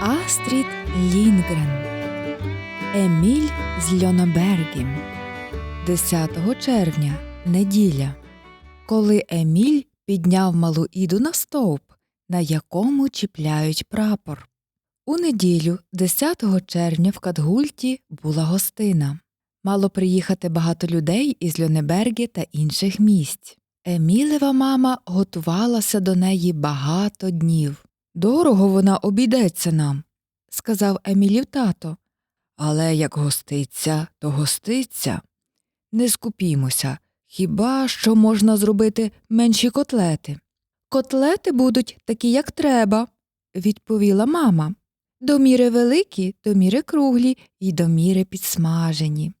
Астрід Лінгрен Еміль з Льонобергі 10 червня неділя. Коли Еміль підняв малу іду на стовп, на якому чіпляють прапор. У неділю, 10 червня, в Катгульті була гостина. Мало приїхати багато людей із Льонебергі та інших місць. Емілева мама готувалася до неї багато днів. Дорого вона обійдеться нам, сказав Емілів тато. Але як гоститься, то гоститься. Не скупімося, хіба що можна зробити менші котлети. Котлети будуть такі, як треба, відповіла мама. До міри великі, до міри круглі і до міри підсмажені.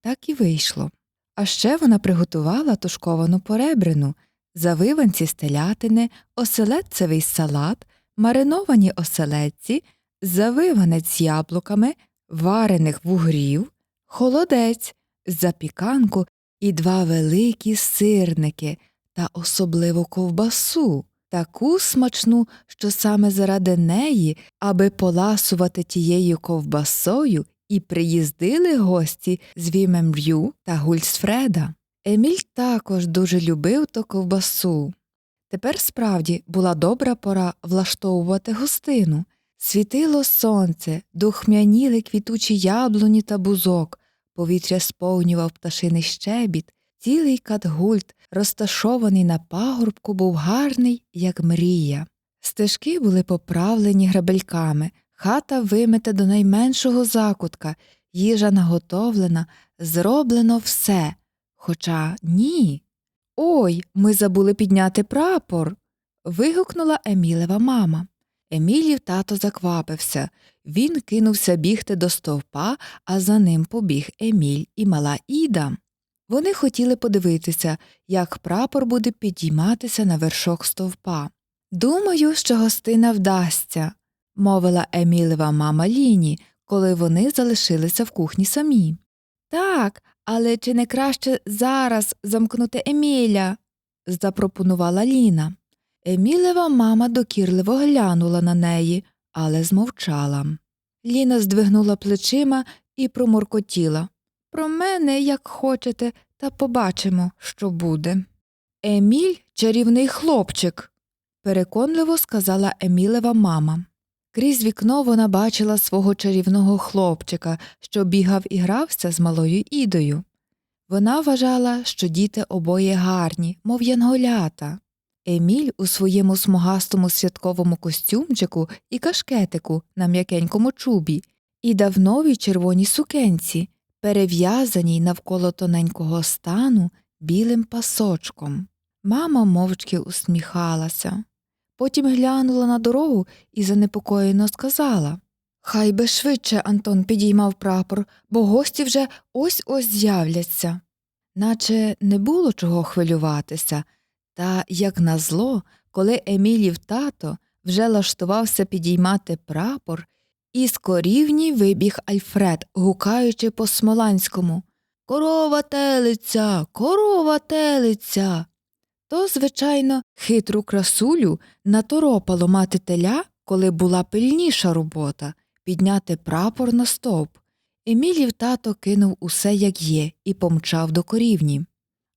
Так і вийшло. А ще вона приготувала тушковану поребрину, завиванці з телятини, оселедцевий салат, мариновані оселедці, завиванець яблуками, варених вугрів, холодець, запіканку і два великі сирники та особливу ковбасу, таку смачну, що саме заради неї, аби поласувати тією ковбасою, і приїздили гості з Вімемрю та Гульсфреда. Еміль також дуже любив ту ковбасу. Тепер справді була добра пора влаштовувати гостину. Світило сонце, духмяніли квітучі яблуні та бузок, повітря сповнював пташиний щебіт, цілий катгульт, розташований на пагорбку, був гарний, як мрія. Стежки були поправлені грабельками, хата вимита до найменшого закутка, їжа наготовлена, зроблено все. Хоча ні. Ой, ми забули підняти прапор. вигукнула Емілева мама. Емілів тато заквапився. Він кинувся бігти до стовпа, а за ним побіг Еміль і мала Іда. Вони хотіли подивитися, як прапор буде підійматися на вершок стовпа. Думаю, що гостина вдасться, мовила Емілева мама Ліні, коли вони залишилися в кухні самі. Так, але чи не краще зараз замкнути Еміля? запропонувала Ліна. Емілева мама докірливо глянула на неї, але змовчала. Ліна здвигнула плечима і проморкотіла. Про мене, як хочете, та побачимо, що буде. Еміль чарівний хлопчик, переконливо сказала Емілева мама. Крізь вікно вона бачила свого чарівного хлопчика, що бігав і грався з малою ідою. Вона вважала, що діти обоє гарні, мов янголята. Еміль у своєму смугастому святковому костюмчику і кашкетику на м'якенькому чубі, і давновій червоній сукенці, перев'язаній навколо тоненького стану білим пасочком. Мама мовчки усміхалася. Потім глянула на дорогу і занепокоєно сказала Хай би швидше Антон підіймав прапор, бо гості вже ось ось з'являться. Наче не було чого хвилюватися, та, як назло, коли Емілів тато вже лаштувався підіймати прапор, із корівні вибіг Альфред, гукаючи по смоланському Корова телиця, корова телиця. То, звичайно, хитру красулю наторопало мати теля, коли була пильніша робота підняти прапор на стовп. Емілів тато кинув усе, як є, і помчав до корівні.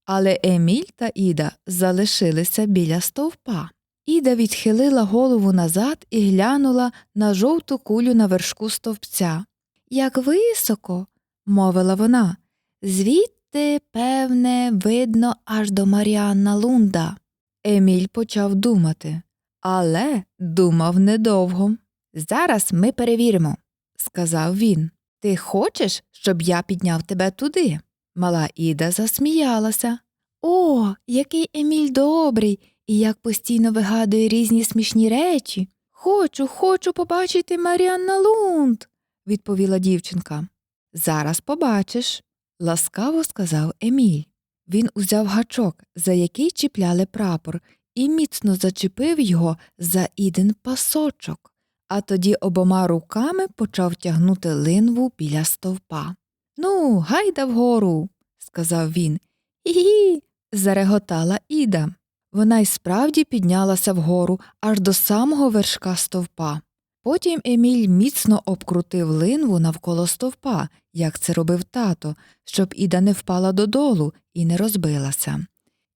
Але Еміль та Іда залишилися біля стовпа. Іда відхилила голову назад і глянула на жовту кулю на вершку стовпця. Як високо, мовила вона, звідти, певне, видно, аж до Маріанна Лунда. Еміль почав думати, але думав недовго. Зараз ми перевіримо, сказав він. Ти хочеш, щоб я підняв тебе туди? Мала Іда засміялася. О, який Еміль добрий і як постійно вигадує різні смішні речі. Хочу, хочу побачити Маріанна Лунд, відповіла дівчинка. Зараз побачиш, ласкаво сказав Еміль. Він узяв гачок, за який чіпляли прапор, і міцно зачепив його за іден пасочок, а тоді обома руками почав тягнути линву біля стовпа. Ну, гайда вгору, сказав він. Гі. зареготала Іда. Вона й справді піднялася вгору аж до самого вершка стовпа. Потім Еміль міцно обкрутив линву навколо стовпа, як це робив тато, щоб Іда не впала додолу і не розбилася.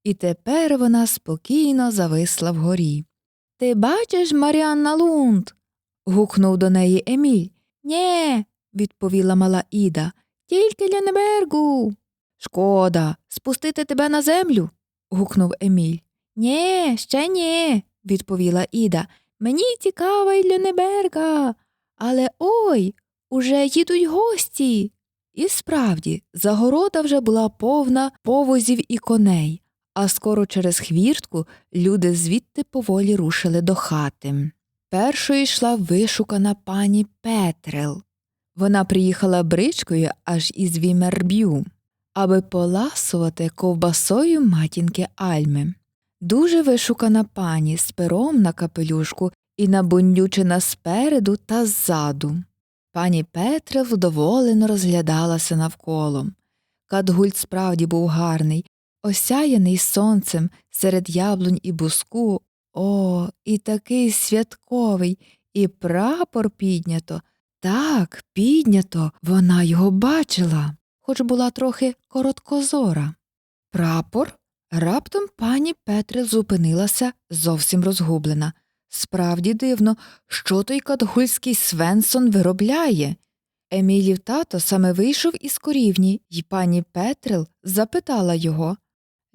І тепер вона спокійно зависла вгорі. Ти бачиш, Маріанна Лунд? гукнув до неї Еміль. Нє, відповіла мала Іда. Тільки Лянебергу. Шкода, спустити тебе на землю. гукнув Еміль. Нє, ще ні, відповіла Іда. Мені цікава й Лянеберга. Але ой, уже їдуть гості. І справді, загорода вже була повна повозів і коней, а скоро через хвіртку люди звідти поволі рушили до хати. Першою йшла вишукана пані Петрел. Вона приїхала бричкою аж із Вімерб'ю, аби поласувати ковбасою матінки Альми. Дуже вишукана пані з пером на капелюшку і набундючена спереду та ззаду. Пані Петрел вдоволено розглядалася навколо. Кадгульт справді був гарний, осяяний сонцем серед яблунь і буску. О, і такий святковий, і прапор піднято. Так, піднято, вона його бачила, хоч була трохи короткозора. Прапор? Раптом пані Петре зупинилася зовсім розгублена. Справді дивно, що той кадгульський Свенсон виробляє. Емілів тато саме вийшов із корівні, і пані Петрел запитала його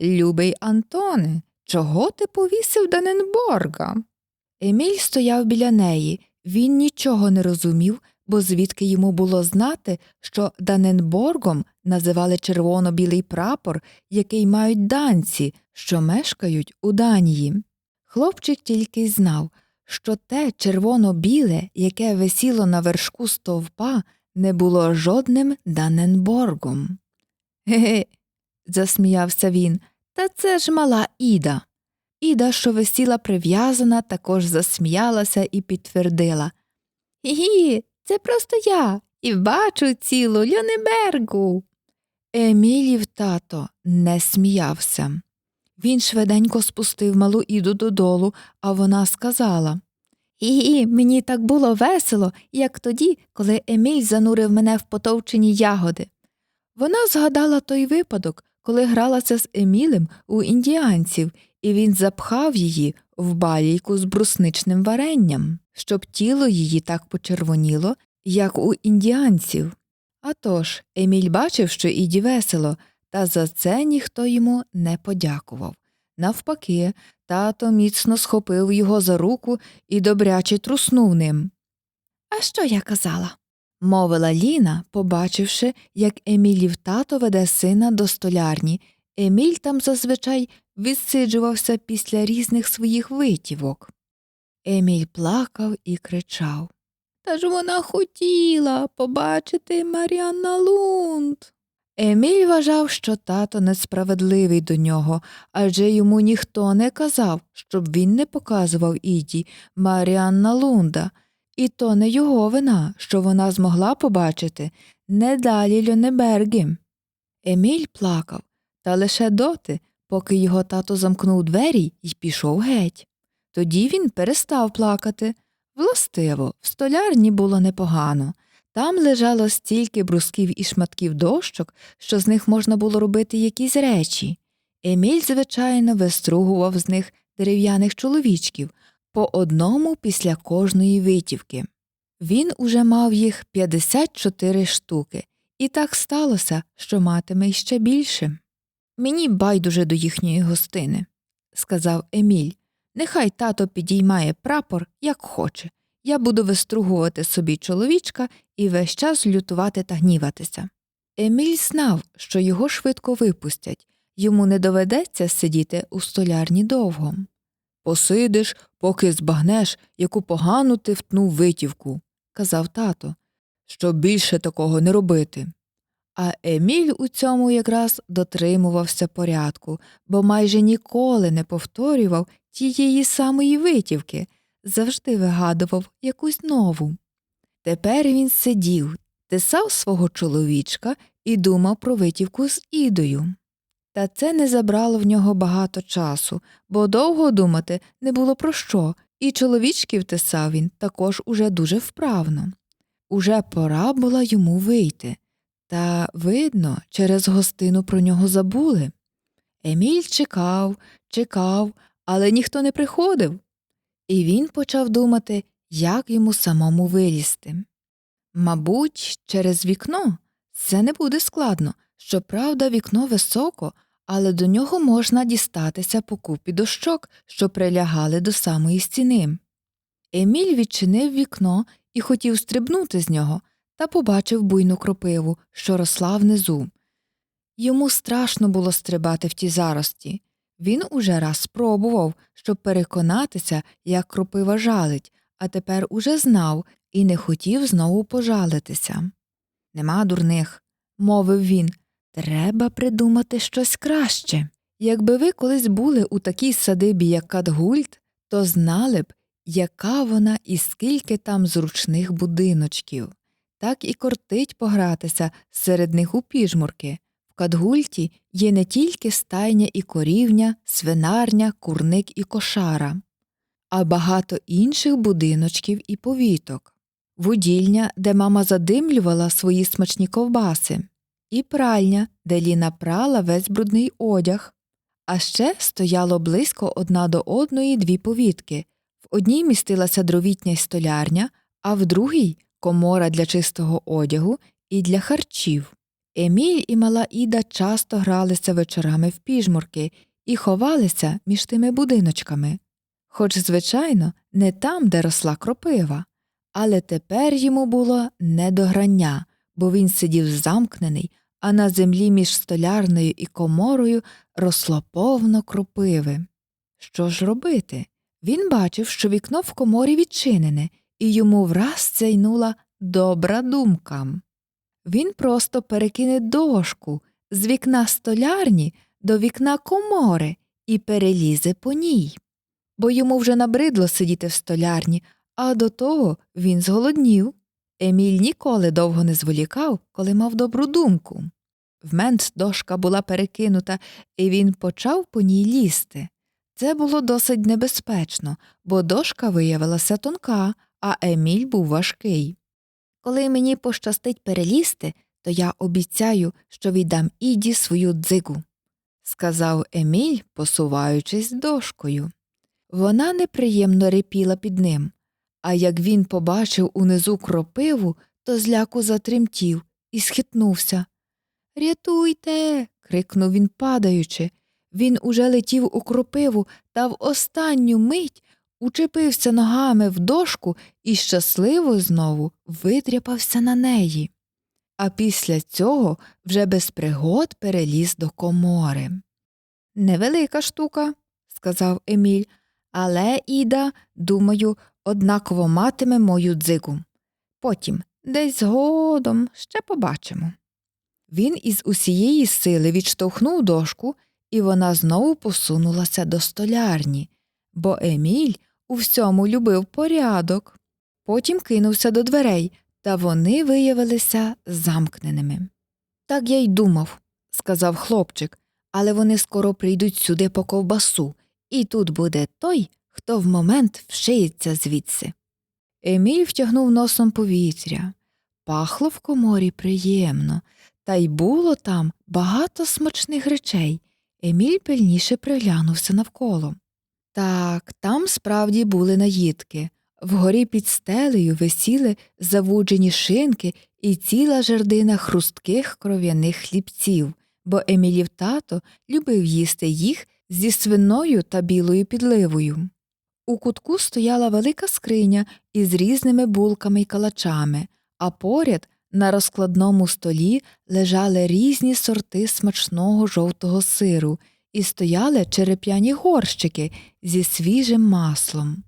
Любий Антоне, чого ти повісив Даненборга? Еміль стояв біля неї. Він нічого не розумів, бо звідки йому було знати, що Даненборгом називали червоно-білий прапор, який мають данці, що мешкають у Данії. Хлопчик тільки знав, що те червоно-біле, яке висіло на вершку стовпа, не було жодним Даненборгом. Ге-ге, засміявся він, та це ж мала Іда. Іда, що висіла прив'язана, також засміялася і підтвердила Гі, це просто я і бачу цілу Льонебергу. Емілів тато не сміявся. Він швиденько спустив малу Іду додолу, а вона сказала Гі, мені так було весело, як тоді, коли Еміль занурив мене в потовчені ягоди. Вона згадала той випадок, коли гралася з Емілем у індіанців, і він запхав її в балійку з брусничним варенням, щоб тіло її так почервоніло, як у індіанців. А тож, Еміль бачив, що іді весело, та за це ніхто йому не подякував. Навпаки, тато міцно схопив його за руку і добряче труснув ним. А що я казала? мовила Ліна, побачивши, як Емілів тато веде сина до столярні. Еміль там зазвичай відсиджувався після різних своїх витівок. Еміль плакав і кричав. Та ж вона хотіла побачити Маріанна Лунд. Еміль вважав, що тато несправедливий до нього, адже йому ніхто не казав, щоб він не показував Іді Маріанна Лунда, і то не його вина, що вона змогла побачити не далі Льонеберги. Еміль плакав, та лише доти, поки його тато замкнув двері і пішов геть. Тоді він перестав плакати. Властиво, в столярні було непогано. Там лежало стільки брусків і шматків дощок, що з них можна було робити якісь речі. Еміль, звичайно, вистругував з них дерев'яних чоловічків по одному після кожної витівки. Він уже мав їх 54 штуки, і так сталося, що матиме іще більше. Мені байдуже до їхньої гостини, сказав Еміль. Нехай тато підіймає прапор, як хоче. Я буду вистругувати собі чоловічка і весь час лютувати та гніватися. Еміль знав, що його швидко випустять, йому не доведеться сидіти у столярні довго. Посидиш, поки збагнеш, яку погану ти втнув витівку, казав тато, щоб більше такого не робити. А Еміль у цьому якраз дотримувався порядку, бо майже ніколи не повторював тієї самої витівки, завжди вигадував якусь нову. Тепер він сидів, тисав свого чоловічка і думав про витівку з Ідою. Та це не забрало в нього багато часу, бо довго думати не було про що, І чоловічків тесав він також уже дуже вправно. Уже пора була йому вийти, та, видно, через гостину про нього забули. Еміль чекав, чекав, але ніхто не приходив. І він почав думати, як йому самому вилізти. Мабуть, через вікно це не буде складно. Щоправда, вікно високо, але до нього можна дістатися по купі дощок, що прилягали до самої стіни. Еміль відчинив вікно і хотів стрибнути з нього, та побачив буйну кропиву, що росла внизу. Йому страшно було стрибати в ті зарості. Він уже раз спробував, щоб переконатися, як кропива жалить, а тепер уже знав і не хотів знову пожалитися. Нема дурних, мовив він. Треба придумати щось краще. Якби ви колись були у такій садибі, як Катгульт, то знали б, яка вона і скільки там зручних будиночків. Так і кортить погратися серед них у піжмурки. В Катгульті є не тільки стайня і корівня, свинарня, курник і кошара, а багато інших будиночків і повіток, вудільня, де мама задимлювала свої смачні ковбаси, і пральня, де Ліна прала весь брудний одяг. А ще стояло близько одна до одної дві повітки. В одній містилася дровітня й столярня, а в другій комора для чистого одягу і для харчів. Еміль і мала Іда часто гралися вечорами в піжмурки і ховалися між тими будиночками. Хоч, звичайно, не там, де росла кропива, але тепер йому було не до грання, бо він сидів замкнений, а на землі між столярною і коморою росло повно кропиви. Що ж робити? Він бачив, що вікно в коморі відчинене, і йому враз цяйнула добра думка. Він просто перекине дошку з вікна столярні до вікна комори і перелізе по ній. Бо йому вже набридло сидіти в столярні, а до того він зголоднів. Еміль ніколи довго не зволікав, коли мав добру думку. В мент дошка була перекинута, і він почав по ній лізти. Це було досить небезпечно, бо дошка виявилася тонка, а Еміль був важкий. Коли мені пощастить перелізти, то я обіцяю, що віддам Іді свою дзигу, сказав Еміль, посуваючись дошкою. Вона неприємно репіла під ним, а як він побачив унизу кропиву, то зляку затремтів і схитнувся. Рятуйте. крикнув він, падаючи. Він уже летів у кропиву та в останню мить учепився ногами в дошку і щасливо знову витряпався на неї. А після цього вже без пригод переліз до комори. Невелика штука, сказав Еміль, але Іда, думаю, однаково матиме мою дзигу. Потім, десь згодом, ще побачимо. Він із усієї сили відштовхнув дошку, і вона знову посунулася до столярні, бо Еміль у всьому любив порядок. Потім кинувся до дверей, та вони виявилися замкненими. Так я й думав, сказав хлопчик, але вони скоро прийдуть сюди по ковбасу, і тут буде той, хто в момент вшиється звідси. Еміль втягнув носом повітря. Пахло в коморі приємно, та й було там багато смачних речей. Еміль пильніше приглянувся навколо. Так, там справді були наїдки. Вгорі під стелею висіли завуджені шинки і ціла жердина хрустких кров'яних хлібців, бо Емілів тато любив їсти їх зі свиною та білою підливою. У кутку стояла велика скриня із різними булками й калачами, а поряд на розкладному столі лежали різні сорти смачного жовтого сиру і стояли череп'яні горщики зі свіжим маслом.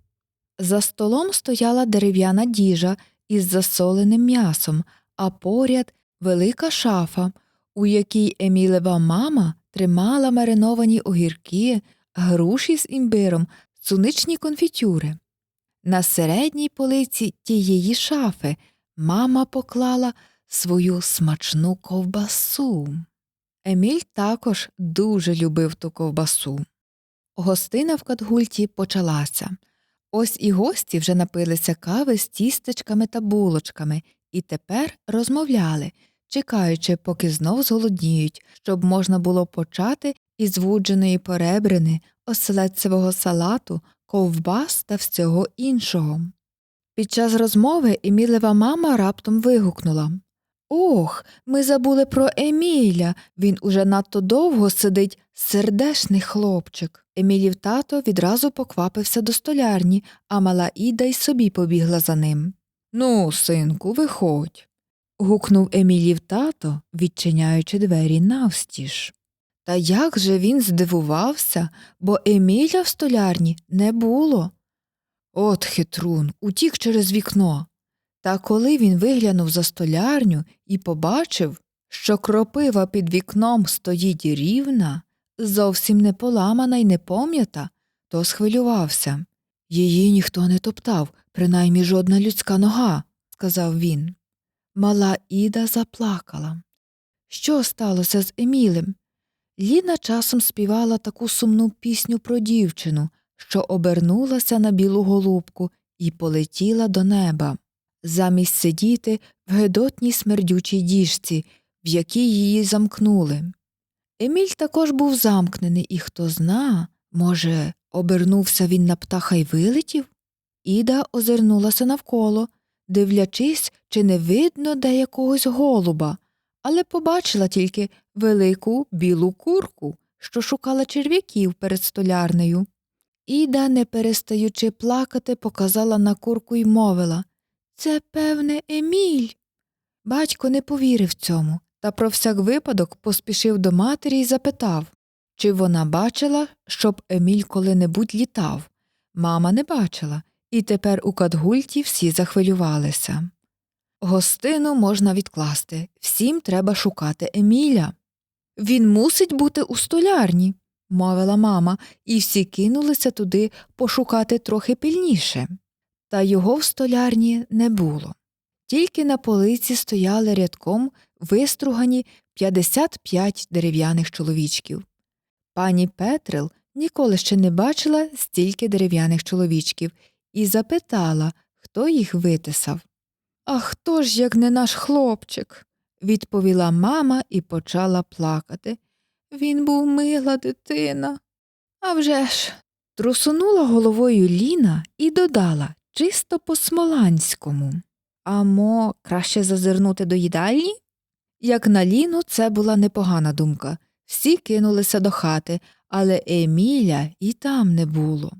За столом стояла дерев'яна діжа із засоленим м'ясом, а поряд велика шафа, у якій Емілева мама тримала мариновані огірки, груші з імбиром, суничні конфітюри. На середній полиці тієї шафи мама поклала свою смачну ковбасу. Еміль також дуже любив ту ковбасу. Гостина в Катгульті почалася. Ось і гості вже напилися кави з тістечками та булочками і тепер розмовляли, чекаючи, поки знов зголодніють, щоб можна було почати із звудженої поребрини, оселедцевого салату, ковбас та всього іншого. Під час розмови Емілева мама раптом вигукнула Ох, ми забули про Еміля. Він уже надто довго сидить, сердешний хлопчик. Емілів тато відразу поквапився до столярні, а мала Іда й собі побігла за ним. Ну, синку, виходь. гукнув Емілів тато, відчиняючи двері навстіж. Та як же він здивувався, бо Еміля в столярні не було. От хитрун, утік через вікно. Та коли він виглянув за столярню і побачив, що кропива під вікном стоїть рівна, зовсім не поламана й не пом'ята, то схвилювався. Її ніхто не топтав, принаймні жодна людська нога, сказав він. Мала Іда заплакала. Що сталося з Емілем? Ліна часом співала таку сумну пісню про дівчину, що обернулася на білу голубку і полетіла до неба, замість сидіти в гедотній смердючій діжці, в якій її замкнули. Еміль також був замкнений, і хто зна, може, обернувся він на птаха й вилетів? Іда озирнулася навколо, дивлячись, чи не видно де якогось голуба, але побачила тільки велику білу курку, що шукала черв'яків перед столярнею. Іда, не перестаючи плакати, показала на курку й мовила Це, певне, Еміль. Батько не повірив цьому та про всяк випадок поспішив до матері і запитав, чи вона бачила, щоб Еміль коли-небудь літав. Мама не бачила, і тепер у Катгульті всі захвилювалися. Гостину можна відкласти, всім треба шукати Еміля. Він мусить бути у столярні, мовила мама, і всі кинулися туди пошукати трохи пильніше. Та його в столярні не було. Тільки на полиці стояли рядком вистругані 55 дерев'яних чоловічків. Пані Петрил ніколи ще не бачила стільки дерев'яних чоловічків і запитала, хто їх витисав. А хто ж, як не наш хлопчик? відповіла мама і почала плакати. Він був мила дитина. «А вже ж!» – трусунула головою Ліна і додала чисто по смоланському. Амо, краще зазирнути до їдальні? Як на Ліну, це була непогана думка. Всі кинулися до хати, але Еміля і там не було.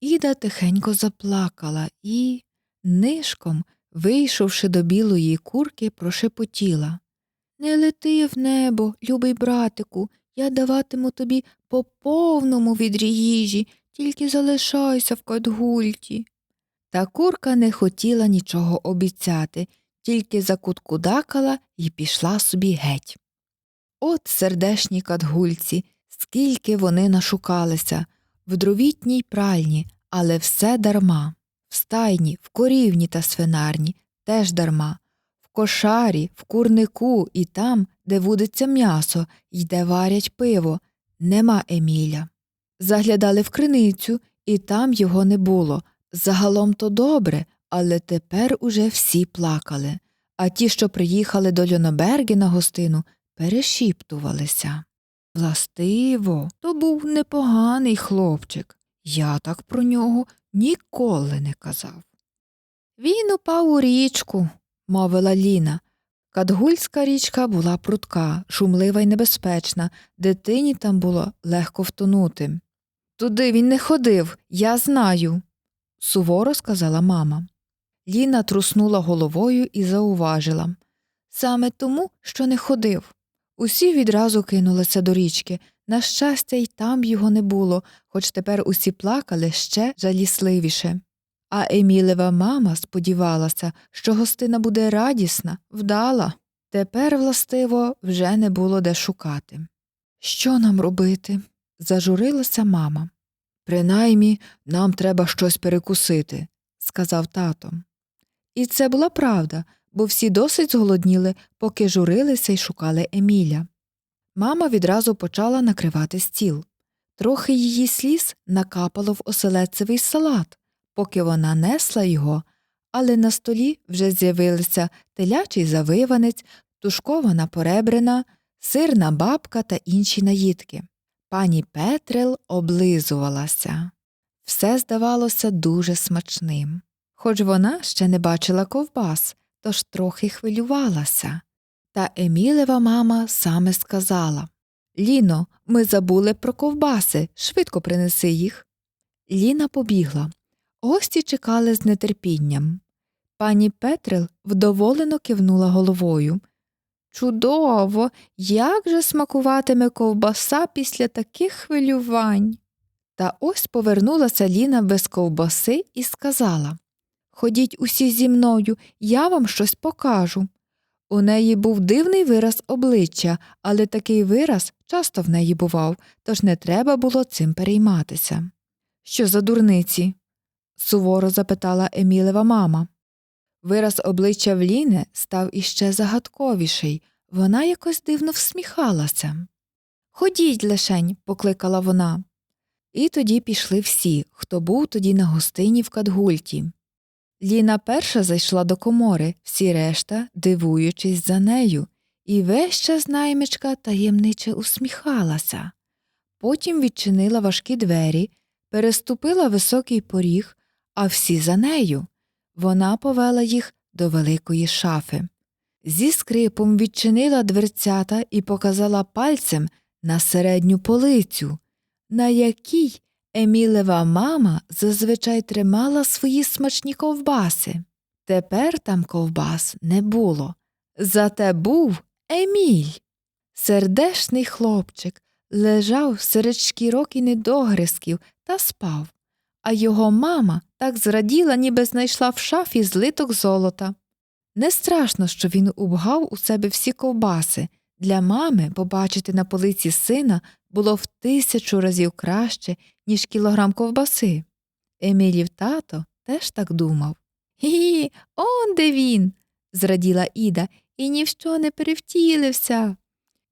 Іда тихенько заплакала і, нишком, вийшовши до білої курки, прошепотіла Не лети в небо, любий братику, я даватиму тобі по повному відрі їжі, тільки залишайся в кадгульті. Та курка не хотіла нічого обіцяти, тільки закуткудакала і пішла собі геть. От сердешні кадгульці, скільки вони нашукалися, в дровітній пральні, але все дарма, в стайні, в корівні та свинарні теж дарма, в кошарі, в курнику і там, де вудиться м'ясо і де варять пиво, нема Еміля. Заглядали в криницю, і там його не було. Загалом то добре, але тепер уже всі плакали, а ті, що приїхали до Льоноберги на гостину, перешіптувалися. Властиво, то був непоганий хлопчик. Я так про нього ніколи не казав. Він упав у річку, мовила Ліна. Кадгульська річка була прудка, шумлива й небезпечна, дитині там було легко втонути. Туди він не ходив, я знаю, суворо сказала мама. Ліна труснула головою і зауважила саме тому, що не ходив. Усі відразу кинулися до річки. На щастя, й там його не було, хоч тепер усі плакали ще жалісливіше. А Емілева мама сподівалася, що гостина буде радісна, вдала. Тепер, властиво, вже не було де шукати. Що нам робити? зажурилася мама. Принаймні, нам треба щось перекусити, сказав тато. І це була правда, бо всі досить зголодніли, поки журилися й шукали Еміля. Мама відразу почала накривати стіл. Трохи її сліз накапало в оселедцевий салат, поки вона несла його, але на столі вже з'явилися телячий завиванець, тушкована поребрина, сирна бабка та інші наїдки. Пані Петрел облизувалася. Все здавалося дуже смачним. Хоч вона ще не бачила ковбас, тож трохи хвилювалася. Та Емілева мама саме сказала Ліно, ми забули про ковбаси, швидко принеси їх. Ліна побігла. Гості чекали з нетерпінням. Пані Петрел вдоволено кивнула головою. Чудово, як же смакуватиме ковбаса після таких хвилювань. Та ось повернулася Ліна без ковбаси і сказала Ходіть усі зі мною, я вам щось покажу. У неї був дивний вираз обличчя, але такий вираз часто в неї бував, тож не треба було цим перейматися. Що за дурниці? суворо запитала Емілева мама. Вираз обличчя в Ліни став іще загадковіший, вона якось дивно всміхалася. Ходіть лишень, покликала вона. І тоді пішли всі, хто був тоді на гостині в Кадгульті. Ліна перша зайшла до комори, всі решта, дивуючись за нею, і весь час наймичка таємниче усміхалася. Потім відчинила важкі двері, переступила високий поріг, а всі за нею. Вона повела їх до великої шафи. Зі скрипом відчинила дверцята і показала пальцем на середню полицю, на якій Емілева мама зазвичай тримала свої смачні ковбаси. Тепер там ковбас не було. Зате був Еміль. Сердешний хлопчик лежав серед шкірок і недогризків та спав, а його мама так зраділа, ніби знайшла в шафі злиток золота. Не страшно, що він убгав у себе всі ковбаси. Для мами побачити на полиці сина було в тисячу разів краще, ніж кілограм ковбаси. Емілів тато теж так думав. Гі, он де він. зраділа Іда, і ні в що не перевтілився.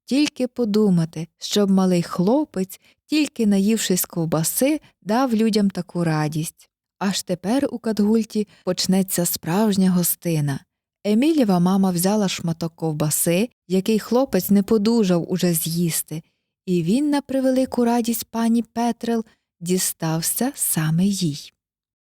Тільки подумати, щоб малий хлопець, тільки наївшись ковбаси, дав людям таку радість. Аж тепер у Кадгульті почнеться справжня гостина. Емілєва мама взяла шматок ковбаси, який хлопець не подужав уже з'їсти, і він, на превелику радість пані Петрел, дістався саме їй.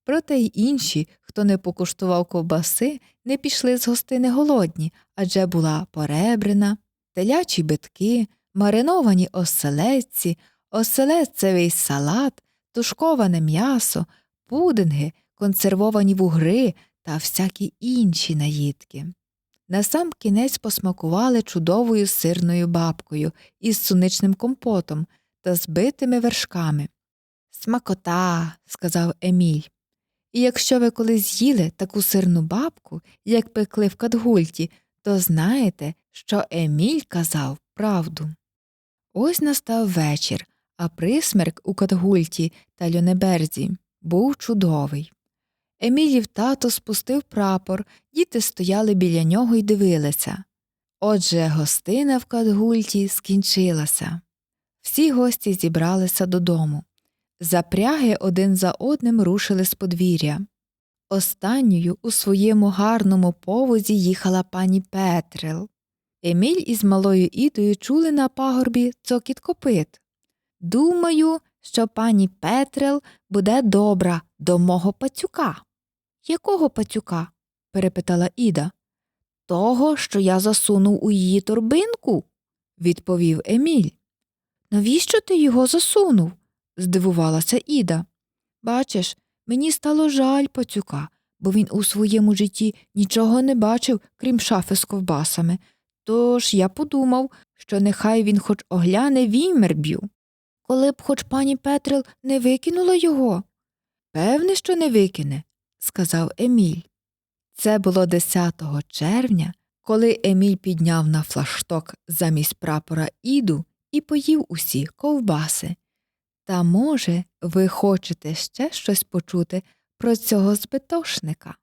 Проте й інші, хто не покуштував ковбаси, не пішли з гостини голодні, адже була поребрина, телячі битки, мариновані оселедці, оселедцевий салат, тушковане м'ясо, пудинги, консервовані вугри та всякі інші наїдки. Насам кінець посмакували чудовою сирною бабкою із суничним компотом та збитими вершками. Смакота, сказав Еміль. І якщо ви колись з'їли таку сирну бабку, як пекли в Кадгульті, то знаєте, що Еміль казав правду. Ось настав вечір, а присмерк у Кадгульті та Льонеберзі був чудовий. Емілів тато спустив прапор, діти стояли біля нього і дивилися. Отже, гостина в Кадгульті скінчилася. Всі гості зібралися додому. Запряги один за одним рушили з подвір'я. Останньою у своєму гарному повозі їхала пані Петрел. Еміль із малою Ідою чули на пагорбі цокіт копит. Думаю, що пані Петрел буде добра до мого пацюка. Якого пацюка? перепитала Іда. Того, що я засунув у її торбинку, відповів Еміль. Навіщо ти його засунув? здивувалася Іда. Бачиш, мені стало жаль пацюка, бо він у своєму житті нічого не бачив, крім шафи з ковбасами. Тож я подумав, що нехай він хоч огляне вімерб'ю. Коли б хоч пані Петрил не викинула його. Певне, що не викине, сказав Еміль. Це було 10 червня, коли Еміль підняв на флашток замість прапора Іду і поїв усі ковбаси. Та, може, ви хочете ще щось почути про цього збитошника?